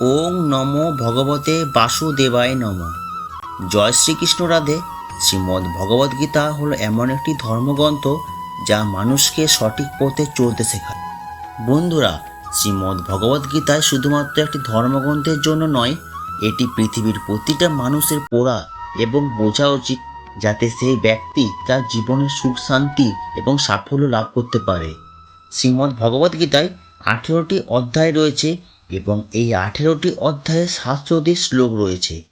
ওং নম ভগবতে বাসুদেবায় নম। জয় শ্রীকৃষ্ণ রাধে। শ্রীমদ্ ভগবদ্গীতা হলো এমন একটি ধর্মগ্রন্থ যা মানুষকে সঠিক পথে চলতে শেখায়। বন্ধুরা, শ্রীমদ্ ভগবদ্গীতায় শুধুমাত্র একটি ধর্মগ্রন্থের জন্য নয়, এটি পৃথিবীর প্রতিটা মানুষের পড়া এবং বোঝা উচিত যাতে সেই ব্যক্তি তার জীবনের সুখ, শান্তি এবং সাফল্য লাভ করতে পারে। শ্রীমদ্ ভগবদ্গীতায় আঠেরোটি অধ্যায় রয়েছে এবং এই আঠেরোটি অধ্যায়ে সাতশোটি শ্লোক রয়েছে।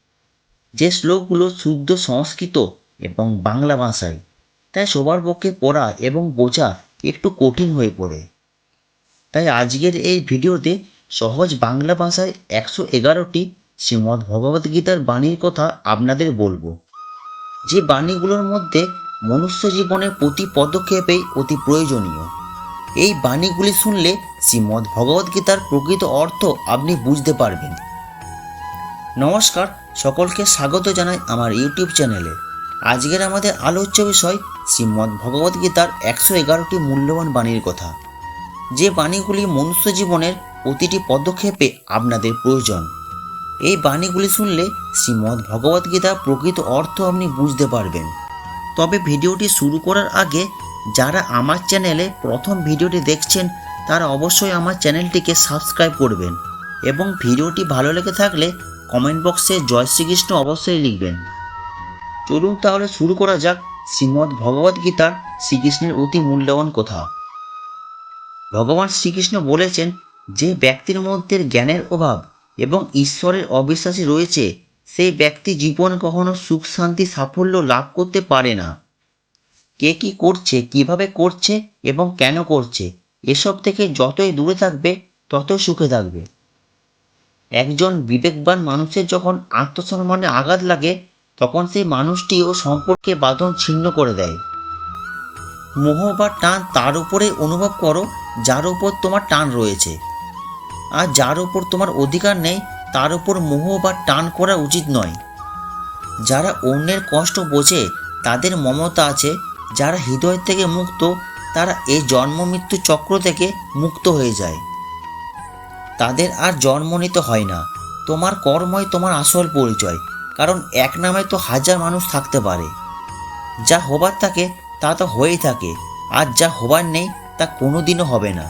যে শ্লোকগুলো শুদ্ধ সংস্কৃত এবং বাংলা ভাষায়, তাই সবার পক্ষে পড়া এবং বোঝা একটু কঠিন হয়ে পড়ে। তাই আজকের এই ভিডিওতে সহজ বাংলা ভাষায় একশো এগারোটি শ্রীমদ্ ভগবদ্গীতার বাণীর কথা আপনাদের বলব। যে বাণীগুলোর মধ্যে মনুষ্য জীবনের প্রতি পদক্ষেপেই অতি প্রয়োজনীয়। এই বাণীগুলি শুনলে শ্রীমদ্ ভগবদ্গীতার প্রকৃত অর্থ আপনি বুঝতে পারবেন। নমস্কার, সকলকে স্বাগত জানাই আমার ইউটিউব চ্যানেলে। আজকের আমাদের আলোচ্য বিষয় শ্রীমদ্ ভগবদ্গীতার একশো এগারোটি মূল্যবান বাণীর কথা। যে বাণীগুলি মনুষ্য জীবনের প্রতিটি পদক্ষেপে আপনাদের প্রয়োজন। এই বাণীগুলি শুনলে শ্রীমদ্ ভগবদ্গীতার প্রকৃত অর্থ আপনি বুঝতে পারবেন। তবে ভিডিওটি শুরু করার আগে যারা আমার চ্যানেলে প্রথম ভিডিওটি দেখছেন, তারা অবশ্যই আমার চ্যানেলটিকে সাবস্ক্রাইব করবেন এবং ভিডিওটি ভালো লেগে থাকলে কমেন্ট বক্সে জয় শ্রীকৃষ্ণ অবশ্যই লিখবেন। চলুন তাহলে শুরু করা যাক শ্রীমদ্ ভগবদ্গীতার শ্রীকৃষ্ণের অতি মূল্যবান কথা। ভগবান শ্রীকৃষ্ণ বলেছেন, যে ব্যক্তির মধ্যে জ্ঞানের অভাব এবং ঈশ্বরের অবিশ্বাসী রয়েছে, সেই ব্যক্তি জীবন কখনো সুখ শান্তি সাফল্য লাভ করতে পারে না। কে কি করছে, কীভাবে করছে এবং কেন করছে, এসব থেকে যতই দূরে থাকবে, ততই সুখে থাকবে। একজন বিবেকবান মানুষের যখন আত্মসম্মানে আঘাত লাগে, তখন সেই মানুষটি ও সম্পর্কে বাঁধন ছিন্ন করে দেয়। মোহ বা টান তার উপরে অনুভব করো, যার উপর তোমার টান রয়েছে। আর যার উপর তোমার অধিকার নেই, তার উপর মোহ বা টান করা উচিত নয়। যারা অন্যের কষ্ট বোঝে, তাদের মমতা আছে যারা হৃদয় থেকে মুক্ত, তারা এই জন্ম মৃত্যু চক্র থেকে মুক্ত হয়ে যায়। তাদের আর জন্ম নিতে হয় না। তোমার কর্মই তোমার আসল পরিচয়, কারণ এক নামে তো হাজার মানুষ থাকতে পারে। যা হবার থাকে, তা তো হয়েই থাকে, আর যা হবার নেই, তা কোনোদিনও হবে না।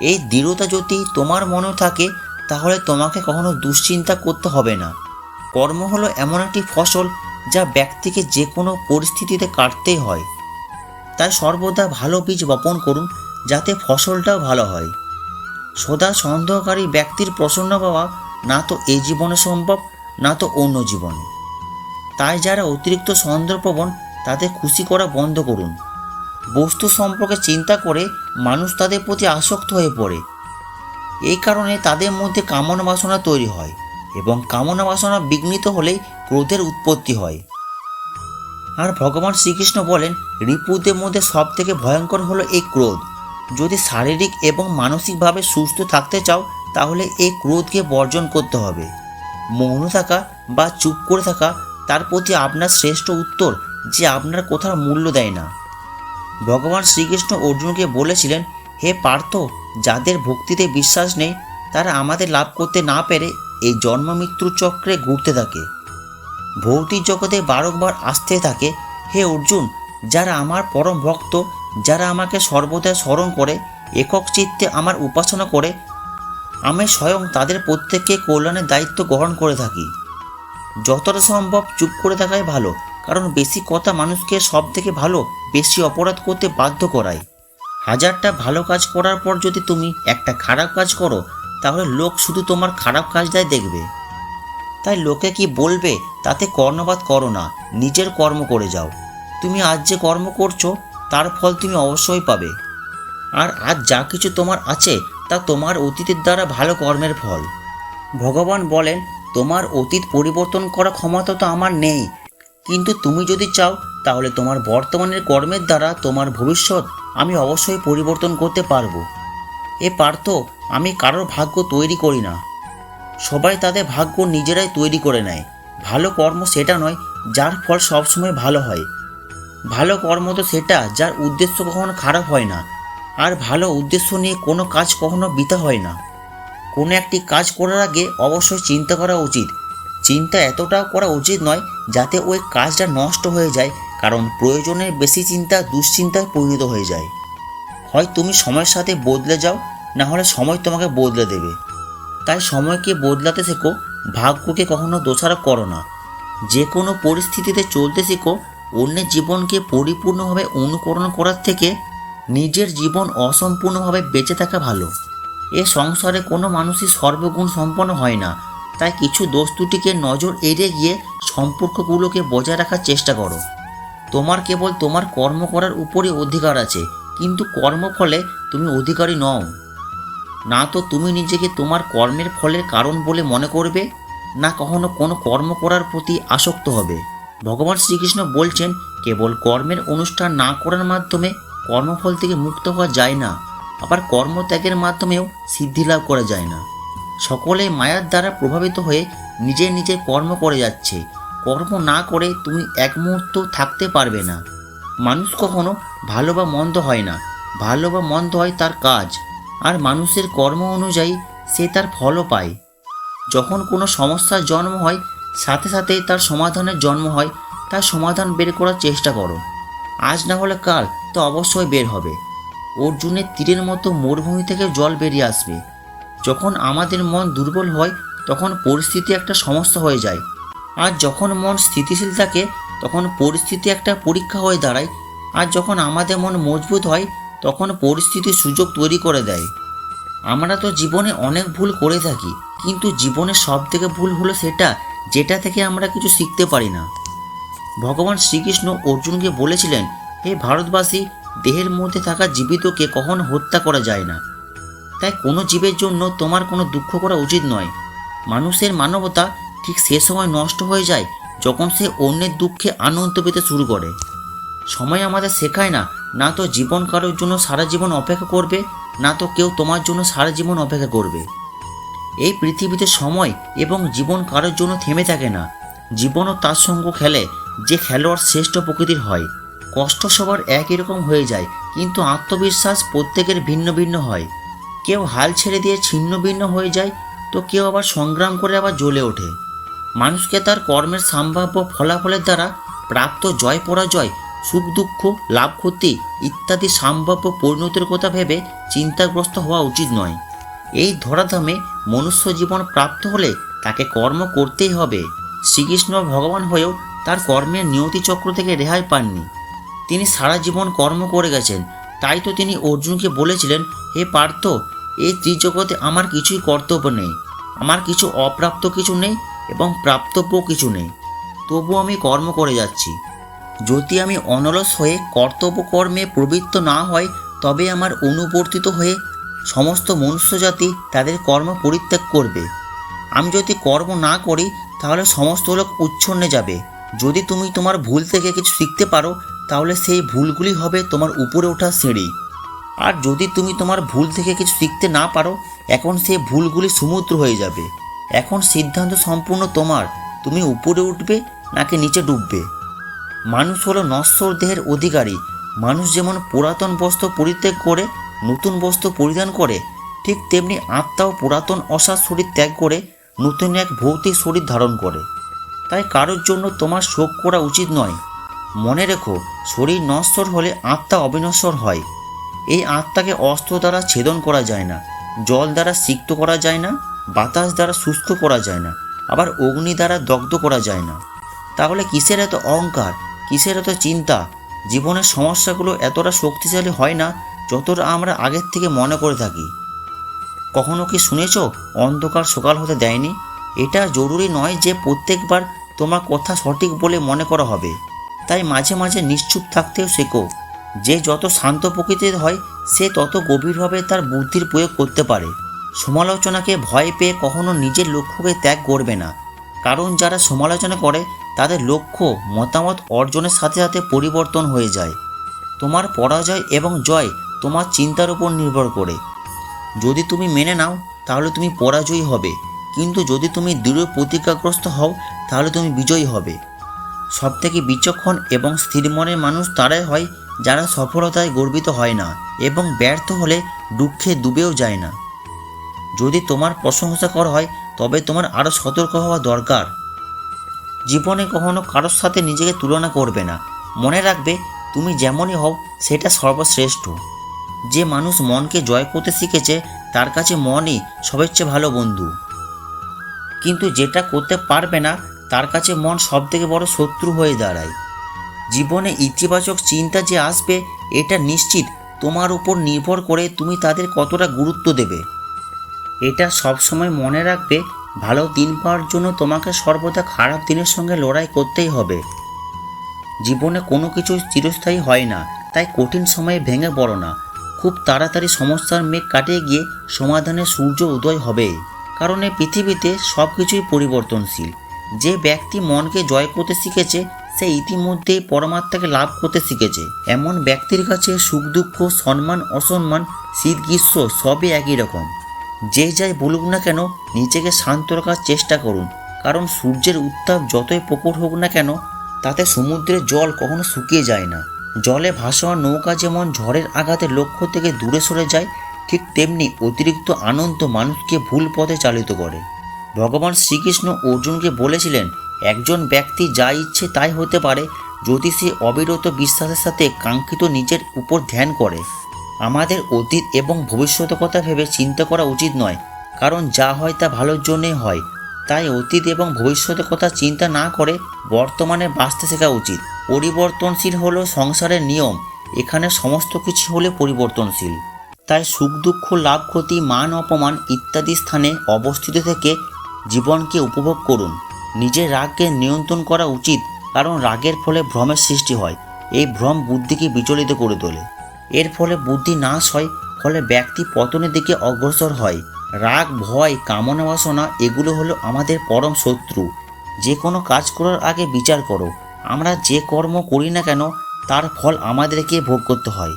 এই দৃঢ়তা যদি তোমার মনে থাকে, তাহলে তোমাকে কখনো দুশ্চিন্তা করতে হবে না। কর্ম হলো এমন একটি ফসল যা ব্যক্তিকে যে কোনো পরিস্থিতিতে কাটতেই হয়। তাই সর্বদা ভালো বীজ বপন করুন, যাতে ফসলটাও ভালো হয়। সদা সন্দেহকারী ব্যক্তির প্রসন্ন পাওয়া না তো এই জীবনে সম্ভব, না তো অন্য জীবনে। তাই যারা অতিরিক্ত সন্দেহপ্রবণ তাদের খুশি করা বন্ধ করুন। বস্তু সম্পর্কে চিন্তা করে মানুষ তাদের প্রতি আসক্ত হয়ে পড়ে। এই কারণে তাদের মধ্যে কামনা বাসনা তৈরি হয়। এবং কামনা বাসনা বিঘ্নিত হলেই ক্রোধের উৎপত্তি হয়। আর ভগবান শ্রীকৃষ্ণ বলেন, রিপুদের মধ্যে সব থেকে ভয়ঙ্কর হলো এই ক্রোধ। যদি শারীরিক এবং মানসিকভাবে সুস্থ থাকতে চাও, তাহলে এই ক্রোধকে বর্জন করতে হবে। মৌন থাকা বা চুপ করে থাকা, তার প্রতি আপনার শ্রেষ্ঠ উত্তর যে আপনার কোথার মূল্য দেয় না। ভগবান শ্রীকৃষ্ণ অর্জুনকে বলেছিলেন, হে পার্থ, যাদের ভক্তিতে বিশ্বাস নেই, তারা আমাদের লাভ করতে না পেরে এই জন্ম মৃত্যুর চক্রে ঘুরতে থাকে। ভৌতিক জগতে বারংবার আসতে থাকে, হে অর্জুন, যারা আমার পরম ভক্ত, যারা আমাকে সর্বদা স্মরণ করে, একক চিত্তে আমার উপাসনা করে, আমি স্বয়ং তাদের প্রত্যেককে কল্যাণের দায়িত্ব গ্রহণ করে থাকি। যতটা সম্ভব চুপ করে থাকাই ভালো, কারণ বেশি কথা মানুষকে সব থেকে ভালো বেশি অপরাধ করতে বাধ্য করায়। হাজারটা ভালো কাজ করার পর যদি তুমি একটা খারাপ কাজ করো তাহলে লোক শুধু তোমার খারাপ কাজটাই দেখবে। তাই লোকে কি বলবে, তাতে কর্ণপাত করো না, নিজের কর্ম করে যাও। তুমি আজ যে কর্ম করছ, তার ফল তুমি অবশ্যই পাবে। আর আজ যা কিছু তোমার আছে, তা তোমার অতীতের দ্বারা ভালো কর্মের ফল। ভগবান বলেন, তোমার অতীত পরিবর্তন করা ক্ষমতা তো আমার নেই। কিন্তু তুমি যদি চাও, তাহলে তোমার বর্তমানের কর্মের দ্বারা তোমার ভবিষ্যৎ আমি অবশ্যই পরিবর্তন করতে পারব। এ পার্থ আমি কারোর ভাগ্য তৈরি করি না। সবাই তাদের ভাগ্য নিজেরাই তৈরি করে নেয়। ভালো কর্ম সেটা নয়, যার ফল সবসময় ভালো হয়। ভালো কর্ম তো সেটা, যার উদ্দেশ্য কখনো খারাপ হয় না। আর ভালো উদ্দেশ্য নিয়ে কোনো কাজ কখনো বৃথা হয় না। কোনো একটি কাজ করার আগে অবশ্যই চিন্তা করা উচিত। চিন্তা এতটাও করা উচিত নয়, যাতে ওই কাজটা নষ্ট হয়ে যায়, কারণ প্রয়োজনের বেশি চিন্তা দুশ্চিন্তায় পরিণত হয়ে যায়। হয় তুমি সময়ের সাথে বদলে যাও না হলে সময় তোমাকে বদলে দেবে। তাই সময়কে বদলাতে শেখো, ভাগ্যকে কখনো দোষারোপ করো না। যে কোনো পরিস্থিতিতে চলতে শেখো, অন্যের জীবনকে পরিপূর্ণভাবে অনুকরণ করার থেকে নিজের জীবন অসম্পূর্ণভাবে বেঁচে থাকা ভালো। এ সংসারে কোনো মানুষই সর্বগুণ সম্পন্ন হয় না। তাই কিছু দোষ ত্রুটিকে নজর এড়িয়ে গিয়ে সম্পর্কগুলোকে বজায় রাখার চেষ্টা করো। তোমার কেবল তোমার কর্ম করার উপরই অধিকার আছে, কিন্তু কর্মফলে তুমি অধিকারী নও। না তো তুমি নিজেকে তোমার কর্মের ফলের কারণ বলে মনে করবে, না কখনো কোনো কর্ম করার প্রতি আসক্ত হবে। ভগবান শ্রীকৃষ্ণ বলছেন, কেবল কর্মের অনুষ্ঠান না করার মাধ্যমে কর্মফল থেকে মুক্ত হওয়া যায় না, আবার কর্মত্যাগের মাধ্যমেও সিদ্ধি লাভ করা যায় না। সকলে মায়ার দ্বারা প্রভাবিত হয়ে নিজের নিজের কর্ম করে যাচ্ছে। কর্ম না করে তুমি এক মুহূর্ত থাকতে পারবে না। মানুষ কখনো ভালো বা মন্দ হয় না। ভালো বা মন্দ হয় তার কাজ। আর মানুষের কর্ম অনুযায়ী সে তার ফলও পায়। যখন কোনো সমস্যার জন্ম হয়, সাথে সাথেই তার সমাধানের জন্ম হয়, তার সমাধান বের করার চেষ্টা করো। আজ না হলে কাল তো অবশ্যই বের হবে। অর্জুনের তীরের মতো মরুভূমি থেকে জল বেরিয়ে আসবে। যখন আমাদের মন দুর্বল হয়, তখন পরিস্থিতি একটা সমস্যা হয়ে যায়। আর যখন মন স্থিতিশীল থাকে, তখন পরিস্থিতি একটা পরীক্ষা হয়ে দাঁড়ায়। আর যখন আমাদের মন মজবুত হয় তখন পরিস্থিতি সুযোগ তৈরি করে দেয়। আমরা তো জীবনে অনেক ভুল করে থাকি, কিন্তু জীবনের সব থেকে ভুল হলো সেটা যেটা থেকে আমরা কিছু শিখতে পারি না। ভগবান শ্রীকৃষ্ণ অর্জুনকে বলেছিলেন, হে ভারতবাসী, দেহের মধ্যে থাকা জীবিতকে কখনো হত্যা করা যায় না? তাই কোনো জীবের জন্য তোমার কোনো দুঃখ করা উচিত নয়। মানুষের মানবতা ঠিক সে সময় নষ্ট হয়ে যায় যখন সে অন্যের দুঃখে আনন্দ পেতে শুরু করে। সময় আমাদের শেখায় না না তো জীবন কারোর জন্য সারা জীবন অপেক্ষা করবে, না তো কেউ তোমার জন্য সারা জীবন অপেক্ষা করবে। এই পৃথিবীতে সময় এবং জীবন কারোর জন্য থেমে থাকে না। জীবনও তার সঙ্গ খেলে, যে খেলোয়াড় শ্রেষ্ঠ প্রকৃতির হয়। কষ্ট সবার একই রকম হয়ে যায়, কিন্তু আত্মবিশ্বাস প্রত্যেকের ভিন্ন ভিন্ন হয়। কেউ হাল ছেড়ে দিয়ে ছিন্ন ভিন্ন হয়ে যায়, তো কেউ আবার সংগ্রাম করে আবার জ্বলে ওঠে। মানুষকে তার কর্মের সম্ভাব্য ফলাফলের দ্বারা প্রাপ্ত জয় পরাজয় সুখ, দুঃখ, লাভ, ক্ষতি ইত্যাদি সম্ভাব্য পরিণতির কথা ভেবে চিন্তাগ্রস্ত হওয়া উচিত নয়। এই ধরাধামে মনুষ্য জীবন প্রাপ্ত হলে তাকে কর্ম করতেই হবে। শ্রীকৃষ্ণ ভগবান হয়েও তার কর্মের নিয়তি চক্র থেকে রেহাই পাননি। তিনি সারা জীবন কর্ম করে গেছেন। তাই তো তিনি অর্জুনকে বলেছিলেন, হে পার্থ, এই ত্রিজগতে আমার কিছুই কর্তব্য নেই। আমার কিছু অপ্রাপ্ত কিছু নেই এবং প্রাপ্তব্য কিছু নেই। তবু আমি কর্ম করে যাচ্ছি। যদি আমি অনলস হয়ে কর্তব্যকর্মে প্রবৃত্ত না হয় তবে আমার অনুবর্তিত হয়ে সমস্ত মনুষ্যজাতি তাদের কর্ম পরিত্যাগ করবে। আমি যদি কর্ম না করি, তাহলে সমস্ত লোক উচ্ছন্নে যাবে। যদি তুমি তোমার ভুল থেকে কিছু শিখতে পারো, তাহলে সেই ভুলগুলি হবে তোমার উপরে ওঠা সিঁড়ি। আর যদি তুমি তোমার ভুল থেকে কিছু শিখতে না পারো, এখন সেই ভুলগুলি সমুদ্র হয়ে যাবে। এখন সিদ্ধান্ত সম্পূর্ণ তোমার। তুমি উপরে উঠবে, নাকি নিচে ডুববে? মানুষ হলো নশ্বর দেহের অধিকারী। মানুষ যেমন পুরাতন বস্ত্র পরিত্যাগ করে, নতুন বস্ত্র পরিধান করে, ঠিক তেমনি আত্মাও পুরাতন অসার শরীর ত্যাগ করে, নতুন এক ভৌতিক শরীর ধারণ করে। তাই কারোর জন্য তোমার শোক করা উচিত নয়। মনে রেখো, শরীর নশ্বর হলে আত্মা অবিনশ্বর হয়। এই আত্মাকে অস্ত্র দ্বারা ছেদন করা যায় না, জল দ্বারা সিক্ত করা যায় না, বাতাস দ্বারা শুষ্ক করা যায় না, আবার অগ্নি দ্বারা দগ্ধ করা যায় না। তাহলে কিসের এত অহংকার? কিসের এত চিন্তা? জীবনের সমস্যাগুলো এতটা শক্তিশালী হয় না, যতটা আমরা আগের থেকে মনে করে থাকি। কখনো কি শুনেছ, অন্ধকার সকাল হতে দেয়নি? এটা জরুরি নয় যে প্রত্যেকবার তোমার কথা সঠিক বলে মনে করা হবে। তাই মাঝে মাঝে নিশ্চুপ থাকতেও শেখো, যে যত শান্ত প্রকৃতির হয়, সে তত গভীরভাবে তার বুদ্ধির প্রয়োগ করতে পারে। সমালোচনাকে ভয় পেয়ে কখনো নিজের লক্ষ্যকে ত্যাগ করবে না। কারণ যারা সমালোচনা করে তাদের লক্ষ্য মতামত অর্জনের সাথে সাথে পরিবর্তন হয়ে যায়। তোমার পরাজয় এবং জয় তোমার চিন্তার উপর নির্ভর করে। যদি তুমি মেনে নাও, তাহলে তুমি পরাজয়ী হবে। কিন্তু যদি তুমি দৃঢ় প্রতিজ্ঞাগ্রস্ত হও, তাহলে তুমি বিজয়ী হবে। সবথেকে বিচক্ষণ এবং স্থির মনের মানুষ তারাই হয় যারা সফলতায় গর্বিত হয় না এবং ব্যর্থ হলে দুঃখে ডুবেও যায় না। যদি তোমার প্রশংসা করা হয়, তবে তোমার আরও সতর্ক হওয়া দরকার। জীবনে কখনো কারোর সাথে নিজেকে তুলনা করবে না। মনে রাখবে, তুমি যেমনই হও, সেটা সর্বশ্রেষ্ঠ। যে মানুষ মনকে জয় করতে শিখেছে, তার কাছে মনই সবচেয়ে ভালো বন্ধু। কিন্তু যেটা করতে পারবে না, তার কাছে মন সবথেকে বড় শত্রু হয়ে দাঁড়ায়। জীবনে ইতিবাচক চিন্তা যে আসবে, এটা নিশ্চিত তোমার উপর নির্ভর করে তুমি তাদের কতটা গুরুত্ব দেবে। এটা সবসময় মনে রাখবে ভালো দিন পাওয়ার জন্য তোমাকে সর্বদা খারাপ দিনের সঙ্গে লড়াই করতেই হবে। জীবনে কোনো কিছু চিরস্থায়ী হয় না, তাই কঠিন সময়ে ভেঙে পড়ো না। খুব তাড়াতাড়ি সমস্যার মেঘ কাটিয়ে গিয়ে সমাধানের সূর্য উদয় হবে। কারণ এই পৃথিবীতে সব কিছুই পরিবর্তনশীল। যে ব্যক্তি মনকে জয় করতে শিখেছে, সে ইতিমধ্যেই পরমাত্মাকে লাভ করতে শিখেছে। এমন ব্যক্তির কাছে সুখ, দুঃখ, সম্মান, অসম্মান, শীত, গ্রীষ্ম সবই একই রকম। যে যাই বলুক না কেন, নিজেকে শান্ত রাখার চেষ্টা করুন। কারণ সূর্যের উত্তাপ যতই প্রকট হোক না কেন, তাতে সমুদ্রের জল কখনো শুকিয়ে যায় না। জলে ভাসমান নৌকা যেমন ঝড়ের আঘাতে লক্ষ্য থেকে দূরে সরে যায়, ঠিক তেমনি অতিরিক্ত আনন্দ মানুষকে ভুল পথে চালিত করে। ভগবান শ্রীকৃষ্ণ অর্জুনকে বলেছিলেন, একজন ব্যক্তি যা ইচ্ছে তাই হতে পারে, যদি সে অবিরত বিশ্বাসের সাথে কাঙ্ক্ষিত নিজের উপর ধ্যান করে। আমাদের অতীত এবং ভবিষ্যতের কথা ভেবে চিন্তা করা উচিত নয়, কারণ যা হয় তা ভালোর জন্যই হয়। তাই অতীত এবং ভবিষ্যতের কথা চিন্তা না করে বর্তমানে বাঁচতে শেখা উচিত। পরিবর্তনশীল হলো সংসারের নিয়ম, এখানে সমস্ত কিছু হলে পরিবর্তনশীল। তাই সুখ, দুঃখ, লাভ, ক্ষতি, মান, অপমান ইত্যাদি স্থানে অবস্থিত থেকে জীবনকে উপভোগ করুন। নিজের রাগকে নিয়ন্ত্রণ করা উচিত, কারণ রাগের ফলে ভ্রমের সৃষ্টি হয়। এই ভ্রম বুদ্ধিকে বিচলিত করে তোলে। এর ফলে বুদ্ধি নাশ হয়, ফলে ব্যক্তি পতনের দিকে অগ্রসর হয়। রাগ, ভয়, কামনা বাসনা, এগুলো হলো আমাদের পরম শত্রু। যে কোনো কাজ করার আগে বিচার করো। আমরা যে কর্ম করি না কেন, তার ফল আমাদেরকে ভোগ করতে হয়।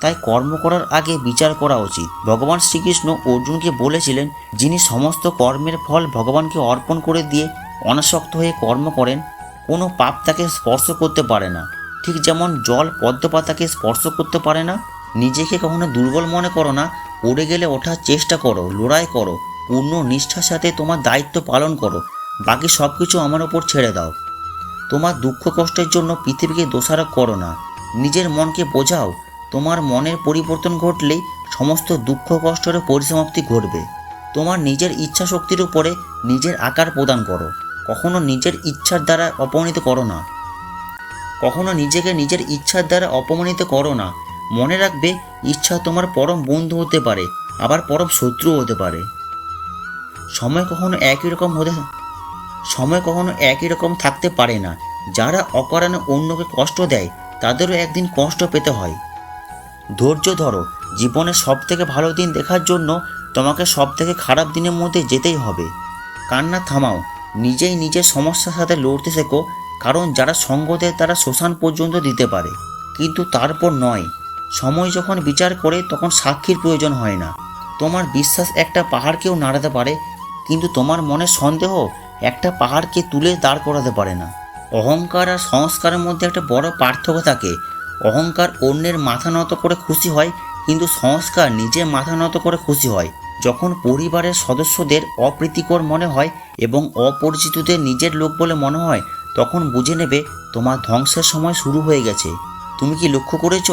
তাই কর্ম করার আগে বিচার করা উচিত। ভগবান শ্রীকৃষ্ণ অর্জুনকে বলেছিলেন, যিনি সমস্ত কর্মের ফল ভগবানকে অর্পণ করে দিয়ে অনাসক্ত হয়ে কর্ম করেন, কোনো পাপ তাকে স্পর্শ করতে পারে না। ঠিক যেমন জল পদ্মপাতাকে স্পর্শ করতে পারে না, নিজেকে কখনো দুর্বল মনে করো না, পড়ে গেলে ওঠার চেষ্টা করো, লড়াই করো, পূর্ণ নিষ্ঠার সাথে তোমার দায়িত্ব পালন করো, বাকি সব কিছু আমার ওপর ছেড়ে দাও। তোমার দুঃখ কষ্টের জন্য পৃথিবীকে দোষারোপ করো না, নিজের মনকে বোঝাও, তোমার মনের পরিবর্তন ঘটলেই সমস্ত দুঃখ কষ্টের পরিসমাপ্তি ঘটবে। তোমার নিজের ইচ্ছা শক্তির উপরে নিজের আকার প্রদান করো, কখনো নিজের ইচ্ছার দ্বারা অপমানিত করো না। কখনো নিজেকে নিজের ইচ্ছার দ্বারা অপমানিত করো না। মনে রাখবে, ইচ্ছা তোমার পরম বন্ধু হতে পারে, আবার পরম শত্রু হতে পারে। সময় কখনো একই রকম হতে সময় কখনো একই রকম থাকতে পারে না। যারা অকারণে অন্যকে কষ্ট দেয়, তাদেরও একদিন কষ্ট পেতে হয়। ধৈর্য ধরো, জীবনের সব থেকে ভালো দিন দেখার জন্য তোমাকে সব থেকে খারাপ দিনের মধ্যে যেতেই হবে। কান্না থামাও, নিজেই নিজের সমস্যার সাথে লড়তে শেখো কারণ যারা সঙ্গ দেয় তারা শ্মশান পর্যন্ত দিতে পারে। কিন্তু তারপর নয়, সময় যখন বিচার করে তখন সাক্ষীর প্রয়োজন হয় না। তোমার বিশ্বাস একটা পাহাড়কেও নাড়াতে পারে, কিন্তু তোমার মনে সন্দেহ একটা পাহাড়কে তুলে দাঁড় করাতে পারে না। অহংকার আর সংস্কারের মধ্যে একটা বড় পার্থক্য থাকে। অহংকার অন্যের মাথা নত করে খুশি হয়, কিন্তু সংস্কার নিজের মাথা নত করে খুশি হয়। যখন পরিবারের সদস্যদের অপ্রীতিকর মনে হয় এবং অপরিচিতদের নিজের লোক বলে মনে হয় তখন বুঝে নেবে তোমার ধ্বংসের সময় শুরু হয়ে গেছে। তুমি কি লক্ষ্য করেছ?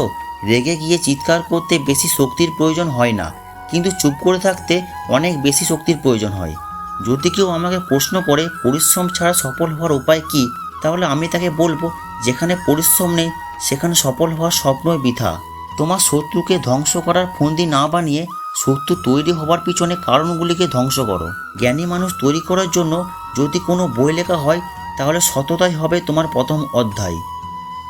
রেগে গিয়ে চিৎকার করতে বেশি শক্তির প্রয়োজন হয় না, কিন্তু চুপ করে থাকতে অনেক বেশি শক্তির প্রয়োজন হয়। যদি কেউ আমাকে প্রশ্ন করে পরিশ্রম ছাড়া সফল হওয়ার উপায় কি, তাহলে আমি তাকে বলব, যেখানে পরিশ্রম নেই, সেখানে সফল হওয়ার স্বপ্নই বৃথা। তোমার শত্রুকে ধ্বংস করার ফন্দি না বানিয়ে শত্রু তৈরি হওয়ার পিছনে কারণগুলিকে ধ্বংস করো। জ্ঞানী মানুষ তৈরি করার জন্য যদি কোনো বই লেখা হয় তাহলে সততাই হবে তোমার প্রথম অধ্যায়।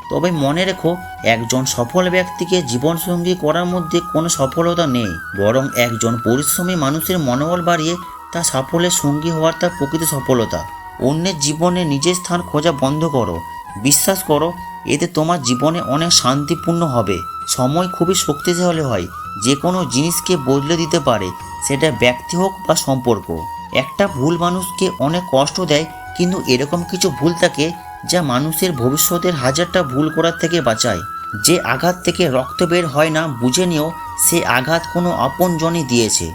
তবে মনে রেখো, একজন সফল ব্যক্তিকে জীবনসঙ্গী করার মধ্যে কোনো সফলতা নেই, বরং একজন পরিশ্রমী মানুষের মনোবল বাড়িয়ে তা সাফল্যের সঙ্গী হওয়ার তার প্রকৃত সফলতা। অন্যের জীবনে নিজের স্থান খোঁজা বন্ধ করো। বিশ্বাস করো, এতে তোমার জীবনে অনেক শান্তিপূর্ণ হবে। সময় খুবই শক্তিশালী হয়, যে কোনো জিনিসকে বদলে দিতে পারে, সেটা ব্যক্তি হোক বা সম্পর্ক। একটা ভুল মানুষকে অনেক কষ্ট দেয় কিন্তু এরকম কিছু ভুল থাকে যা মানুষের ভবিষ্যতের হাজারটা ভুল করার থেকে বাঁচায়। যে আঘাত থেকে রক্ত বের হয় না বুঝে নিয়েও সে আঘাত কোনো আপনজনই দিয়েছে।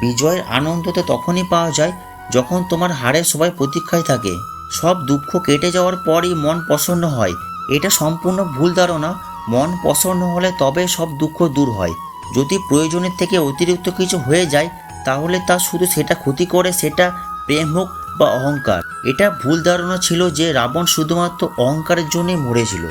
বিজয়ের আনন্দ তো তখনই পাওয়া যায় যখন তোমার হারে সবাই প্রতীক্ষায় থাকে। সব দুঃখ কেটে যাওয়ার পরই মন প্রসন্ন হয়। এটা সম্পূর্ণ ভুল ধারণা। মন প্রসন্ন হলে তবে সব দুঃখ দূর হয়। যদি প্রয়োজনের থেকে অতিরিক্ত কিছু হয়ে যায়, তাহলে তা শুধু সেটা ক্ষতি করে, সেটা প্রেম হোক বা অহংকার। এটা ভুল ধারণা ছিল যে রাবণ শুধুমাত্র অহংকারের জন্যই মরেছিল।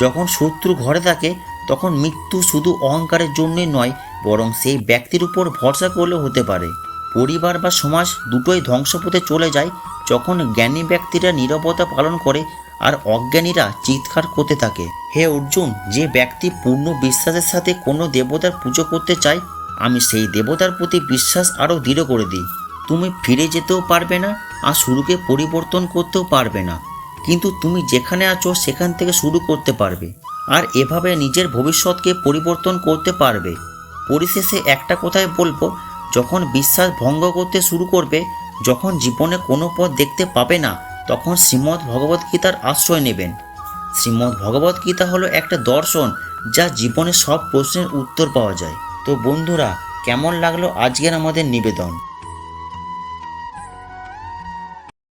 যখন শত্রু ঘরে থাকে, তখন মৃত্যু শুধু অহংকারের জন্যই নয়, বরং সেই ব্যক্তির উপর ভরসা করলেও হতে পারে। পরিবার বা সমাজ দুটোই ধ্বংসপথে চলে যায়, যখন জ্ঞানী ব্যক্তিরা নিরবতা পালন করে আর অজ্ঞানীরা চিৎকার করতে থাকে। হে অর্জুন, যে ব্যক্তি পূর্ণ বিশ্বাসের সাথে কোনো দেবতার পুজো করতে চায়, আমি সেই দেবতার প্রতি বিশ্বাস আরও দৃঢ় করে দিই। তুমি ফিরে যেতেও পারবে না আর শুরুকে পরিবর্তন করতেও পারবে না। কিন্তু তুমি যেখানে আছো সেখান থেকে শুরু করতে পারবে। আর এভাবে নিজের ভবিষ্যৎকে পরিবর্তন করতে পারবে। পরিশেষে একটা কথাই বলব, যখন বিশ্বাস ভঙ্গ করতে শুরু করবে, যখন জীবনে কোনো পথ দেখতে পাবে না, তখন শ্রীমদ্ ভগবদ্গীতার আশ্রয় নেবেন। শ্রীমদ্ ভগবদ্গীতা হলো একটা দর্শন যা জীবনে সব প্রশ্নের উত্তর পাওয়া যায়। তো বন্ধুরা, কেমন লাগল আজকের আমাদের নিবেদন?